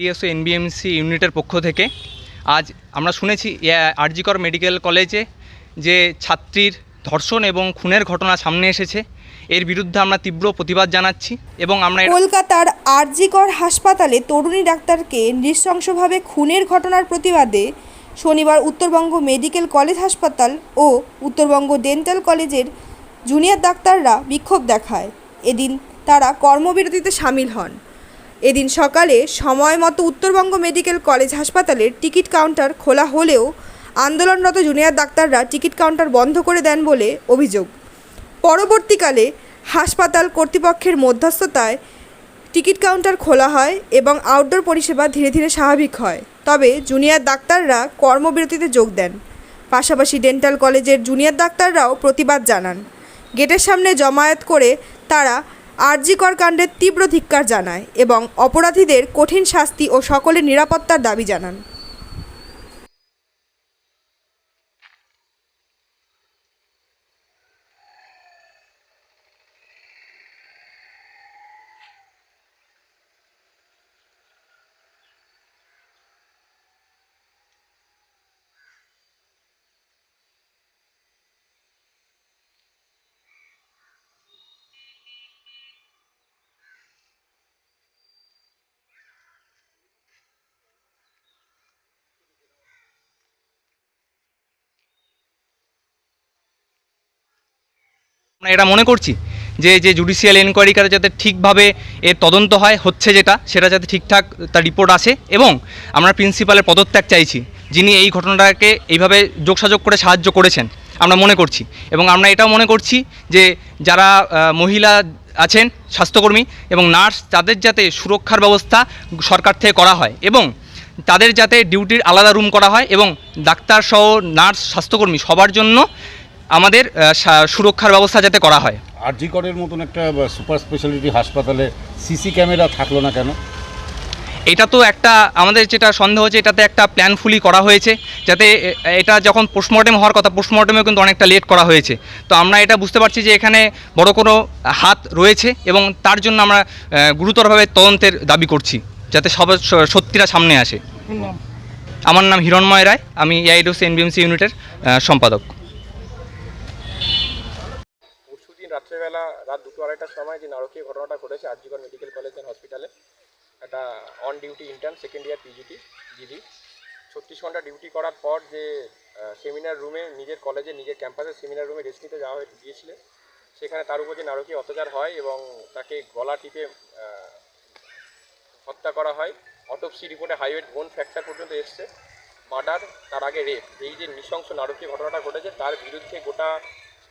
DSO এনবিএমসি ইউনিটের পক্ষ থেকে আজ আমরা শুনেছি আরজিকর মেডিকেল কলেজে যে ছাত্রীর ধর্ষণ এবং খুনের ঘটনা সামনে এসেছে, এর বিরুদ্ধে আমরা তীব্র প্রতিবাদ জানাচ্ছি এবং আমরা কলকাতার আরজিকর হাসপাতালে তরুণী ডাক্তারকে নৃশংসভাবে খুনের ঘটনার প্রতিবাদে শনিবার উত্তরবঙ্গ মেডিকেল কলেজ হাসপাতাল ও উত্তরবঙ্গ ডেন্টাল কলেজের জুনিয়র ডাক্তাররা বিক্ষোভ দেখায়। এদিন তারা কর্মবিরতিতে সামিল হন। এদিন সকালে সময় মতো উত্তরবঙ্গ মেডিকেল কলেজ হাসপাতালের টিকিট কাউন্টার খোলা হলেও আন্দোলনরত জুনিয়র ডাক্তাররা টিকিট কাউন্টার বন্ধ করে দেন বলে অভিযোগ। পরবর্তীকালে হাসপাতাল কর্তৃপক্ষের মধ্যস্থতায় টিকিট কাউন্টার খোলা হয় এবং আউটডোর পরিষেবা ধীরে ধীরে স্বাভাবিক হয়। তবে জুনিয়র ডাক্তাররা কর্মবিরতিতে যোগ দেন। পাশাপাশি ডেন্টাল কলেজের জুনিয়র ডাক্তাররাও প্রতিবাদ জানান। গেটের সামনে জমায়েত করে তারা আরজিকর কাণ্ডের তীব্র ধিক্কার জানায় এবং অপরাধীদের কঠিন শাস্তি ও সকলের নিরাপত্তার দাবি জানান। আমরা এটা মনে করছি যে যে জুডিশিয়াল এনকোয়ারিকারে যাতে ঠিকভাবে এর তদন্ত হয়, হচ্ছে যেটা, সেটা যাতে ঠিকঠাক তার রিপোর্ট আসে এবং আমরা প্রিন্সিপালের পদত্যাগ চাইছি, যিনি এই ঘটনাটাকে এইভাবে যোগসাযোগ করে সাহায্য করেছেন, আমরা মনে করছি। এবং আমরা এটাও মনে করছি যে, যারা মহিলা আছেন, স্বাস্থ্যকর্মী এবং নার্স, তাদের যাতে সুরক্ষার ব্যবস্থা সরকার থেকে করা হয় এবং তাদের যাতে ডিউটির আলাদা রুম করা হয় এবং ডাক্তার সহ নার্স, স্বাস্থ্যকর্মী সবার জন্য আমাদের সা- সুরক্ষার ব্যবস্থা যাতে করা হয়। আরজিকরের মতন একটা সুপার স্পেশালিটি হাসপাতালে সিসি ক্যামেরা থাকল না কেন? এটা তো একটা আমাদের যেটা সন্দেহ হচ্ছে এটাতে একটা প্ল্যানফুলি করা হয়েছে যাতে এটা যখন পোস্টমর্টেম হওয়ার কথা পোস্টমর্টেমেও কিন্তু অনেকটা লেট করা হয়েছে। তো আমরা এটা বুঝতে পারছি যে এখানে বড় কোনো হাত রয়েছে এবং তার জন্য আমরা গুরুতরভাবে তদন্তের দাবি করছি যাতে সব সত্যিটা সামনে আসে। আমার নাম হিরণময় রায় আমি এআইডোস এনবিএমসি ইউনিটের সম্পাদক পরশু দিন রাত্রেবেলা রাত দুটো আড়াইটার সময় যে নারকীয় ঘটনাটা ঘটেছে আরজিগড় মেডিকেল কলেজ অ্যান্ড হসপিটালে, একটা on duty intern second year PGT GD ছত্রিশ ঘণ্টা ডিউটি করার পর যে সেমিনার রুমে নিজের কলেজে নিজের ক্যাম্পাসের সেমিনার রুমে রেস্ট নিতে যাওয়া হয়ে গিয়েছিলেন সেখানে তার উপর যে নারকীয় অত্যাচার হয় এবং তাকে গলা টিপে হত্যা করা হয়। অটোপসি রিপোর্টে হাইওয়েট বোন ফ্র্যাকচার পর্যন্ত এসছে। মার্ডার তার আগে রেপ এই যে নৃশংস নারকীয় ঘটনাটা ঘটেছে, তার বিরুদ্ধে গোটা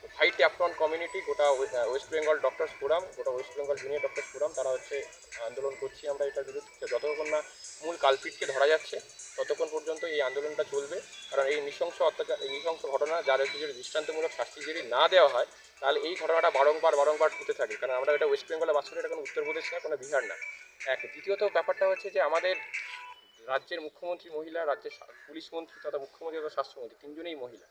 ফাইট অ্যাপ্রন কমিউনিটি, গোটা we- West Bengal doctors forum, গোটা West Bengal junior doctors forum, তারা হচ্ছে আন্দোলন করছি আমরা এটার বিরুদ্ধে। যতক্ষণ না মূল কালপিটকে ধরা যাচ্ছে, ততক্ষণ পর্যন্ত এই আন্দোলনটা চলবে। কারণ এই নৃশংস অত্যাচার এই নৃশংস ঘটনা যার একটু যদি দৃষ্টান্তমূলক শাস্তি যদি না দেওয়া হয়, তাহলে এই ঘটনাটা বারংবার বারংবার হতে থাকে। কারণ আমরা এটা ওয়েস্ট বেঙ্গলে বাস করি এটা কোনো উত্তরপ্রদেশ না, কোনো বিহার না। এক, দ্বিতীয়ত ব্যাপারটা হচ্ছে যে আমাদের রাজ্যের মুখ্যমন্ত্রী মহিলা, রাজ্যের পুলিশ মন্ত্রী তথা মুখ্যমন্ত্রী তথা স্বাস্থ্যমন্ত্রী, তিনজনেই মহিলা।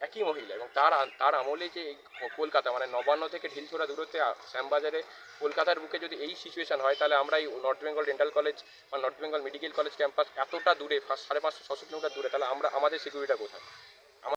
একই মহিলা এবং তার তার আমলে যে এই কলকাতা মানে নবান্ন থেকে ঢিলছোড়া দূরত্বে শ্যামবাজারে কলকাতার বুকে যদি এই সিচুয়েশন হয়, তাহলে আমরা এই নর্থ বেঙ্গল ডেন্টাল কলেজ বা North Bengal medical college campus এতটা দূরে সাড়ে পাঁচশো, ছশো কিলোমিটার দূরে, তাহলে আমরা, আমাদের সিকিউরিটা কোথায়?